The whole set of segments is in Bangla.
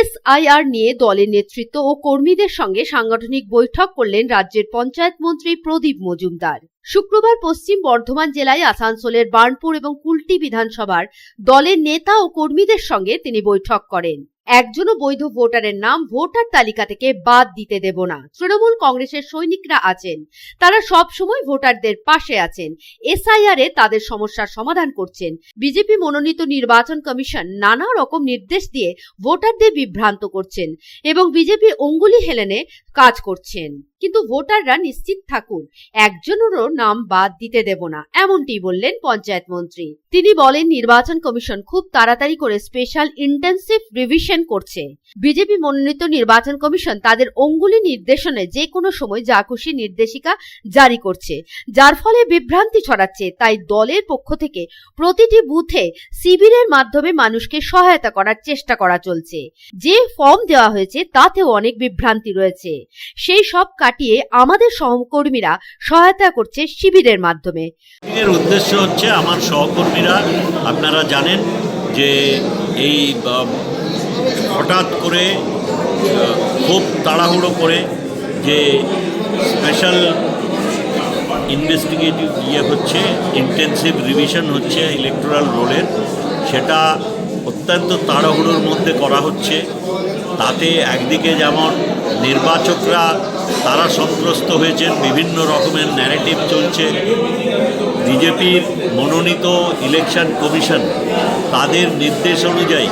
এসআইআর নিয়ে দলের নেতৃত্ব ও কর্মীদের সঙ্গে সাংগঠনিক বৈঠক করলেন রাজ্যের পঞ্চায়েত মন্ত্রী প্রদীপ মজুমদার। শুক্রবার পশ্চিম বর্ধমান জেলায় আসানসোলের বার্নপুর এবং কুলটি বিধানসভার দলের নেতা ও কর্মীদের সঙ্গে তিনি বৈঠক করেন। একজনও বৈধ ভোটারের নাম ভোটার তালিকা থেকে বাদ দিতে দেব না। তৃণমূল কংগ্রেসের সৈনিকরা আছেন। তারা সব সময় ভোটারদের পাশে আছেন। এসআইআর এ তাদের সমস্যার সমাধান করছেন। বিজেপি মনোনীত নির্বাচন কমিশন নানা রকম নির্দেশ দিয়ে ভোটারদের বিভ্রান্ত করছেন এবং বিজেপি অঙ্গুলি হেলেনে কাজ করছেন। কিন্তু ভোটাররা নিশ্চিত থাকুন, একজনেরও নাম বাদ দিতে দেব না, এমনটি বললেন পঞ্চায়েত মন্ত্রী। তিনি বলেন, নির্বাচন কমিশন খুব তাড়াতাড়ি করে স্পেশাল ইন্টেন্সিভ রিভিশন করছে। বিজেপি মনোনীত নির্বাচন কমিশন তাদের অঙ্গুলি নির্দেশনে যে কোনো সময় যা খুশি নির্দেশিকা জারি করছে, যার ফলে বিভ্রান্তি ছড়াচ্ছে। তাই দলের পক্ষ থেকে প্রতিটি বুথে শিবিরের মাধ্যমে মানুষকে সহায়তা করার চেষ্টা করা চলছে। যে ফর্ম দেওয়া হয়েছে, তাতেও অনেক বিভ্রান্তি রয়েছে। সেই সব কাটিয়ে আমাদের সহকর্মীরা সহায়তা করছে শিবিরের মাধ্যমে। এর উদ্দেশ্য হচ্ছে আমার সহকর্মীরা, আপনারা জানেন যে এই হঠাৎ করে খুব তাড়াহুড়ো করে যে স্পেশাল ইনভেস্টিগেটিভ ইয়ে হচ্ছে, ইন্টেন্সিভ রিভিশন হচ্ছে ইলেকট্রাল রোলের, সেটা অত্যন্ত তাড়াহুড়োর মধ্যে করা হচ্ছে। তাতে একদিকে যেমন নির্বাচকরা তারা সন্ত্রস্ত হয়েছেন, বিভিন্ন রকমের ন্যারেটিভ চলছে। বিজেপির মনোনীত ইলেকশন কমিশন তাদের নির্দেশ অনুযায়ী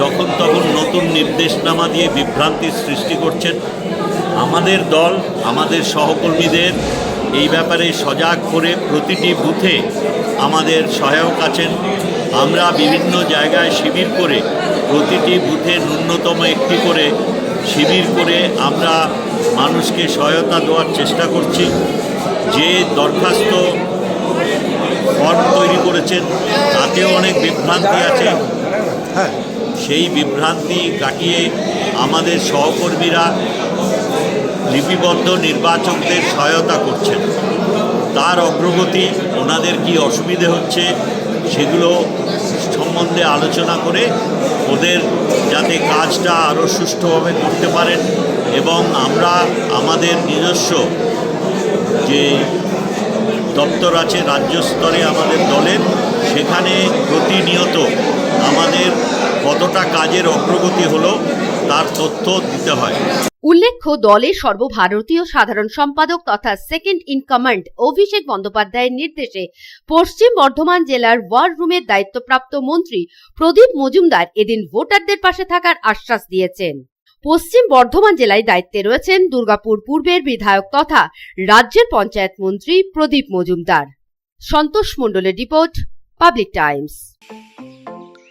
যখন তখন নতুন নির্দেশনামা দিয়ে বিভ্রান্তির সৃষ্টি করছেন। আমাদের দল, আমাদের সহকর্মীদের এই ব্যাপারে সজাগ করে প্রতিটি বুথে আমাদের সহায়ক আছেন। আমরা বিভিন্ন জায়গায় শিবির করে প্রতিটি বুথে ন্যূনতম একটি করে শিবির করে আমরা মানুষকে সহায়তা দেওয়ার চেষ্টা করছি। যে দরখাস্ত ফর্ম তৈরি করেছেন তাতেও অনেক বিভ্রান্তি আছে। সেই বিভ্রান্তি কাটিয়ে আমাদের সহকর্মীরা লিপিবদ্ধ নির্বাচকদের সহায়তা করছেন। তার অগ্রগতি ওনাদের কি অসুবিধে হচ্ছে সেগুলো সম্বন্ধে আলোচনা করে ওদের যাতে কাজটা আরও সুষ্ঠুভাবে করতে পারেন এবং আমরা আমাদের নিজস্ব যে দপ্তর আছে রাজ্য স্তরে আমাদের দলের, সেখানে প্রতিনিয়ত আমাদের কতটা কাজের অগ্রগতি হলো তার তথ্য দিতে হয়। উল্লেখ্য, দলের সর্বভারতীয় সাধারণ সম্পাদক তথা সেকেন্ড ইন কমান্ড অভিষেক বন্দ্যোপাধ্যায়ের নির্দেশে পশ্চিম বর্ধমান জেলার ওয়ার রুমের দায়িত্বপ্রাপ্ত মন্ত্রী প্রদীপ মজুমদার এদিন ভোটারদের পাশে থাকার আশ্বাস দিয়েছেন। পশ্চিম বর্ধমান জেলায় দায়িত্বে রয়েছেন দুর্গাপুর পূর্বের বিধায়ক তথা রাজ্যের পঞ্চায়েত মন্ত্রী প্রদীপ মজুমদার। সন্তোষ মণ্ডলের রিপোর্ট, Public Times.